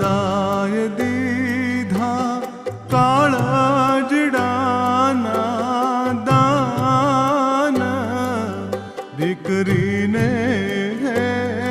ਦਾਇ ਦੀਧਾ ਕਾਲਾ ਜੜਾਨਾ ਦਾਨ ਵਿਕਰੀ ਨੇ ਹੈ